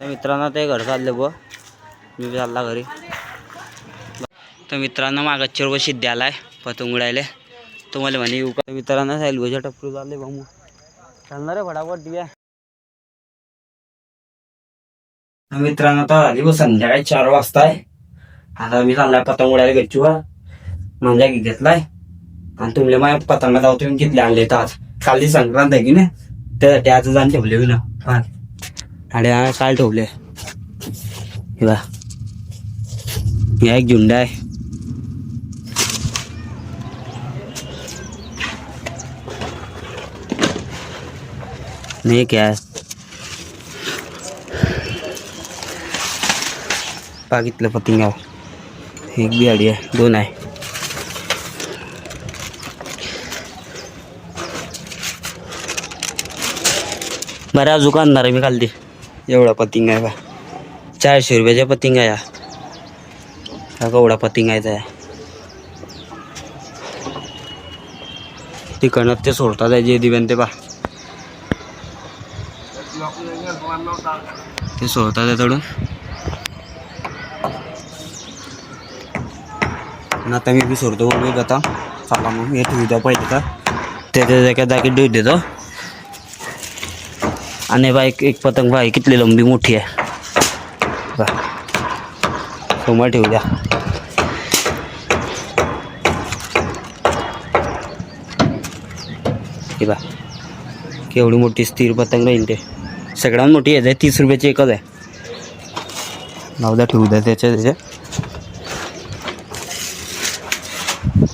मित्रांनो ते घर चालले ब मी चालला घरी. तर मित्रांनो मागच्या व सिद्धी पतंग उडायले. तुम्हाला म्हणे येऊ का? मित्रांनो सायलगोच्या टपरू चालले भाऊ चालणार आहे फटाफट दिव्या तर मित्रांनो आता आली व संध्याकाळी चार वाजता आहे. आता मी चाललाय पतंग उडायला गच्चीवर. म्हणजे घेतलाय. आणि तुमले माझ्या पतंग जाऊ तुम्ही घेतले आणले तर आज कालची संक्रांत आहे की नाही? त्यासाठी आज जाण ठेवले ना. आणि हा काल ठेवले हे बा या एक झुंडा आहे नाही क्या बागितलं पतिंग आहे एक बी आडी आहे दोन आहे बऱ्याच दुकानदार आहे मी खालती एवढा पतिंग आहे बा. चारशे रुपयाच्या पतिंग आहे हा. हा केवढा पतिंग आहे. त्या तिकडनं ते सोडतात आहे जे दिव्यान ते बा. ते सोडतात आहे तडून. आता मी बी सोडतो मग मी आता. चला मग हे ठेवतो पहिले का त्याच्या जाग्यात जागी डुई देतो. आणि बा एक पतंग बाय कितली लंबी मोठी आहे. बा समोर ठेवू द्या. हे बा केवढी मोठी स्थिर पतंग राहील ते. सगळ्यात मोठी आहे ते तीस रुपयाची एकच आहे. नवदा ठेवू द्या त्याच्या त्याच्या.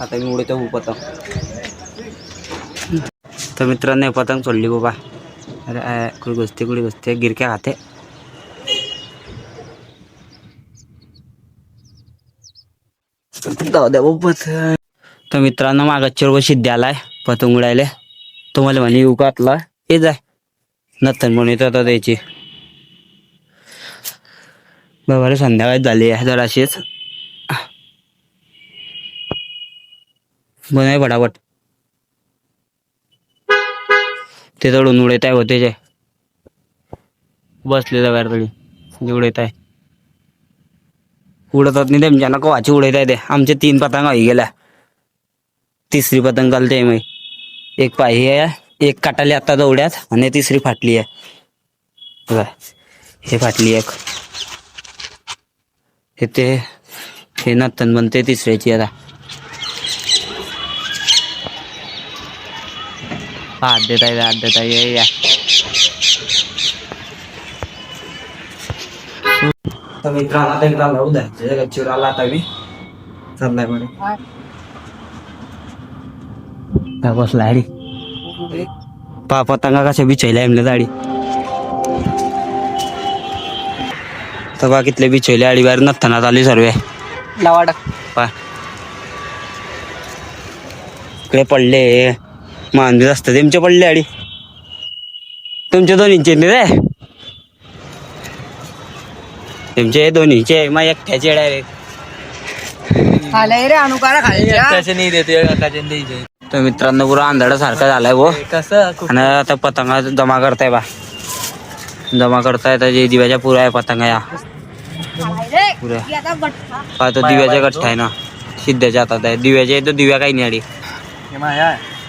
आता मी उडतो पतंग. तर मित्रांनो पतंग सोडली बाबा. अरे कुठे घुसते कुठे घुसते गिरक्या खाते जाऊ द्या बाबा तर मित्रांनो मागच्या वर्षी द्यालाय पतंग उडायले. तुम्हाला म्हणे येऊ का ये जाय नंतर म्हणून येतो आता त्याची बाबा रे संध्याकाळी झाली आहे जराशीच. बनाय फटाफट. ते चढून उडत आहे होते जे बसलेलं जागा तरी. उडत आहे. उडतात नाही त्यांच्या म्हणजे ना वाची उडत आहे ते. आमचे तीन पतंग होई गेल्या. तिसरी पतंग घालते मग. एक पाही आहे एक काटाली आता दौड्यात आणि तिसरी फाटली आहे. हे फाटली एक. हे ते हे नत्तन बनते तिसऱ्याची आता. हात देत आहे हात देत आहे ये या. तर मित्रांनो आता एकदा लावू द्या. गच्चीवर आला आता मी. चाललाय बसला अडी पा पतंगा कशा बिछायला एमल्या दाडी तर बाकीतले बिछायले आडी बाहेर नसताना आली सर्वे. लावाडा पा. इकडे पडले. मांदी असतं. तुमचे पडले आडी. तुमचे दोन इंचे रे? तुमचे दोन इंचे मग एकट्याचे डायरेक्ट रे अनुकारा त्याचे नाही देते त्याचे द्यायचे तर मित्रांनो पुरा अंधारासारखा झालाय वो कसं आणि आता पतंगा जमा करताय बा. जमा करताय तर जे दिव्याच्या पुऱ्या आहे पतंगा या. पुऱ्या. पहा तो दिव्याच्या गठ्ठा आहे ना. सिद्धाच्या हातात आहे. दिव्याच्या तो दिव्या काही नाही आडी.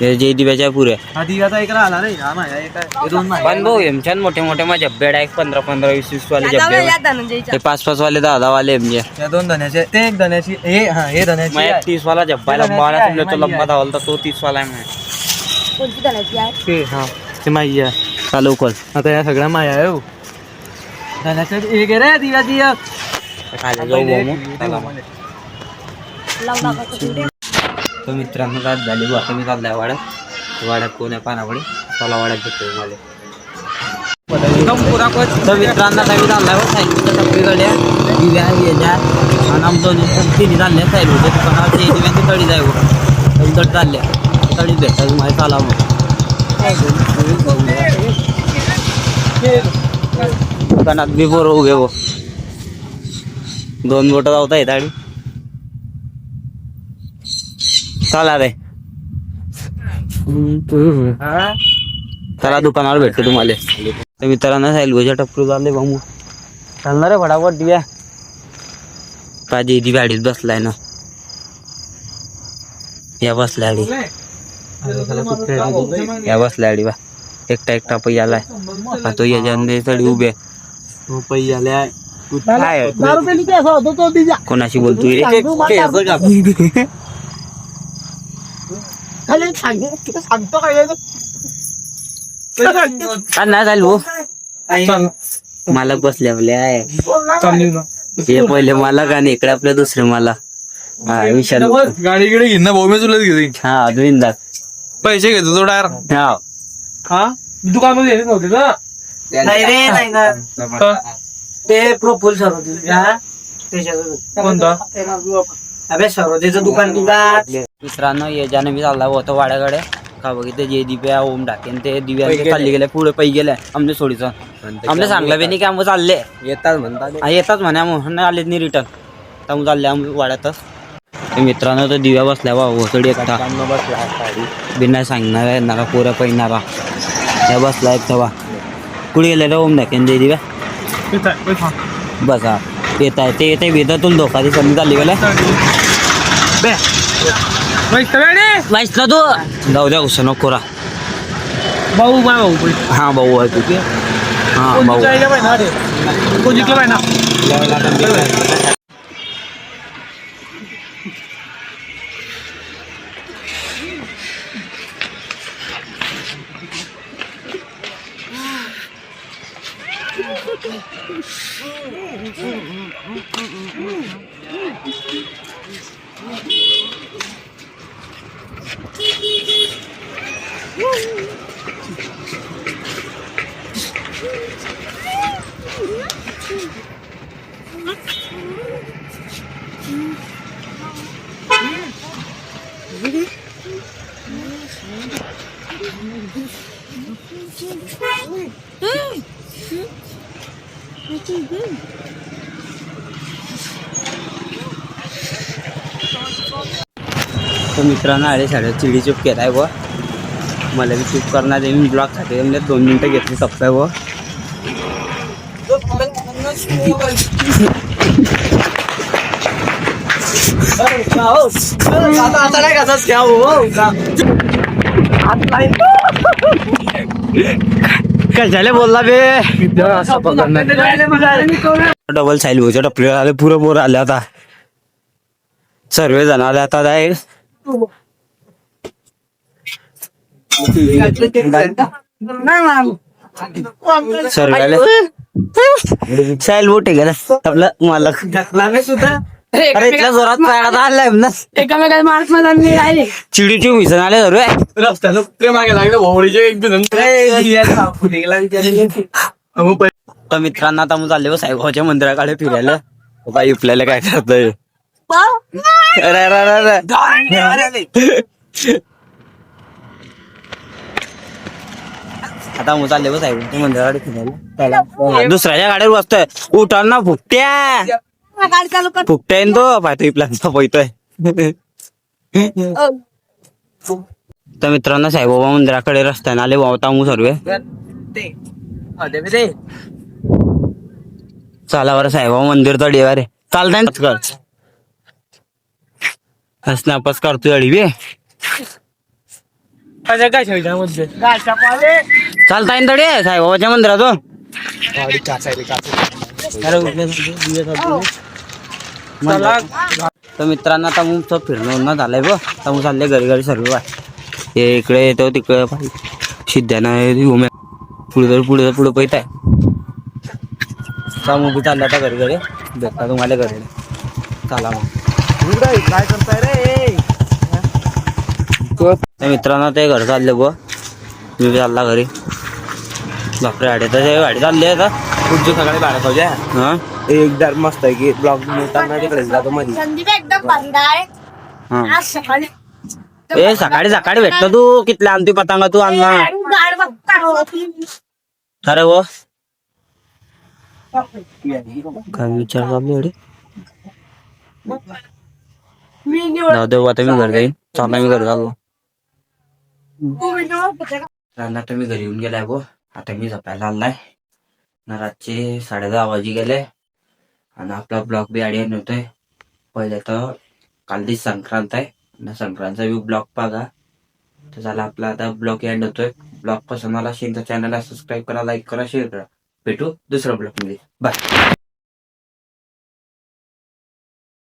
जे दिव्याच्या पुऱ्या हा दिव्याचा एक राहिला रे हा माया एक आहे. हे दोन माया पण भाऊ एमच्यान मोठे मोठे माझे जब्बेड आहे पंधरा पंधरा वीस वीस वाले जब्बे ते पाच पाच वाले दहा दहा वाले एमजे या दोन धन्याचे ते एक धन्याची हे हा हे धन्याची मग आहे. तीस वाला जब्बा आहे, लंबा वाला तुमच्या तो लंबा धावला तर तो तीस वाला आहे माझ्या. ते हा ते माई आहे चालू कर आता या सगळ्या माया आहे हो. धन्याचे एक आहे रे दिव्याची एक खाली जाऊ भाऊ मग. चला मग. तर मित्रांनो रात झाली बा आता मी चाललाय वाड्यात. वाड्यात कोण्या पानाकडे पानापडी चला वाड्यात भेटतो मला तर मित्रांनो आता मी चाललाय बा सायकलच्या टपरीकडे दिव्या येल्या आणि आमचं दोन्ही तिन्ही चालले सायकलच्या दुकानावर ते दिव्यांची तडी जाय तडी चालल्या तडी भेटायची माहिती चाला मग. दुकानात बी पोरं उघे हो दोन बोट जावता येत आणि चला रे. चला दुकानावर भेटतो तुम्हाला. तर मित्रांनो सायलगोच्या टपरू चालले भाऊ चालणार रे फटाफट दिव्या. पाहिजे दिव्या गाडीत बसलाय ना. या बसल्या गाडी या बसल्या गाडी बा. एकटा एकटा पै आलाय. हा तो याच्याने तडी उभे रुपये आल्या कोणाशी बोलतोय रे? सांगतो काय हा, नाही झालं भाऊ मालक बसले आपले आहे. हे पहिले मालक आणि इकडे आपले दुसरे मालक हा विशाल. गाडी गिडी घेईन ना भाऊ मी तुलाच घेते. हा अरविंदात पैसे घेतो तो डायर हा. हा? दुकानमध्ये येत नव्हते ना. नाही रे नाही ना. ते प्रफुल सरोदे हा? त्याच्याकडे कोणता? अबे सरोदेचं दुकान तुला मित्रांनो याच्याने मी चालला होतो वाड्याकडे. का बघितलं जे दिव्या ओम टाकेन ते दिव्या ते चालले गेले पुढे पै गेले आमले सोडीचं आमले सांगलं बी नाही की आम्ही चालले. येतात म्हणतात हा येतात म्हणे म्हणून आले नाही रिटर्न त्यामुळे चालले आम्ही वाड्यातच. ते मित्रांनो तर दिव्या बसल्या बा होसडी एकटा. बिना सांगणारा येणारा पोऱ्या पैनारा त्या बसला एक तेव्हा कुठे गेले रे ओम टाकेन ते दिव्या बसा. येत आहे. ते येते भेटातून धोका दिवसांनी चालली गेल्या वाईस ना तू? जाऊ द्या उसं नको रा भाऊ. बाय भाऊ कोण हा भाऊ आहे. तू हा भाऊ जिंकलं पाहिजे ना? रे? कोण जिंकलं पाहिजे ना तर मित्रांनो आले साडे चिडी चूप आहे व. मला बी चूप करणार आहे मी ब्लॉकसाठी म्हणजे दोन मिनटं घेतली सप्ताह व. आता नाही कसाच घ्या हो कशाले बोलला बे? डबल साईल भाऊच्या टपरीवर आले पुरं पोर आले आता. सर्व जण आले आता जाईल सर्व आले. साईल बोटे गेला आपला मालक. अरे इथल्या जोरात पायाला आलाय ना एकामेकाला मार्क्समध्ये राहिले चिडीची मिसन आले सर्व रस्त्यानं ते मागे लागले भाऊडीचे एक जण तर मित्रांना आता मग चालले साईबाबाच्या मंदिराकडे फिरायला. बाई आपल्याला काय करतोय? अरे अरे अरे अरे. आता मग चालले बस साईबाबाच्या मंदिराकडे फिरायला. दुसऱ्याच्या गाडीवर बसतोय. उठा ना फुकट्या गाडी चालू कर फुकट्या तो पाहतोय प्लॅनचा पोहतोय तर मित्रांनो साईबाबा मंदिराकडे रस्त्याने आले वावता मग सर्व. चला बरं साईबाबा मंदिर तर डेवा रे. चालताय ना? कर. स्नॅपच करतोय अडी बे. काय शेवटामध्ये चालताय ना तडे साईबाबाच्या मंदिरातून. अरे उठले दिवे तर मित्रांनो आता मग तो फिरणं उन्हा झालंय बघ. तर मग चालले घरी घरी सर्व. बाय हे इकडे येतो तिकडे पाय सिद्ध्यानं पुढे तर पुढे पुढे पैत आहे. मग चालले आता घरी घरी. भेटता तुम्हाला घरी चला मग. काय करताय रे मित्रांनो ते घर चालले बघ. मी बी चालला घरी. बापरे गाडी तर गाडी चालली आहे आता. पुढच्या सकाळी बारा हा? एकदा मस्त आहे की ब्लॉग मिळताना तिकडे जातो मध्ये संदीप एकदम बंद आहे. हा. आज सकाळी ए सकाळी सकाळी भेटतो तू. कितल्या आणतोय पतंगा तू आणला? गाड बघता अरे वो. काय विचार चालू एवढे? मी निवड जाऊ दे आता मी घर जाईन. चालला मी घर चाललो. मी निवड आता मी घरी येऊन गेलाय गो. आता मी झोपायला आलाय. ना रातचे साडे दहा वाजी गेले आणि आपला ब्लॉग बी आडिया होतोय पहिले तर कालदी संक्रांत आहे. आणि संक्रांतचा बी ब्लॉग बघा. तर झाला आपला आता ब्लॉग एंड होतोय. ब्लॉग पसंत आला असेल तर चॅनलला सबस्क्राईब करा लाईक करा शेअर करा. भेटू दुसऱ्या ब्लॉगमध्ये बाय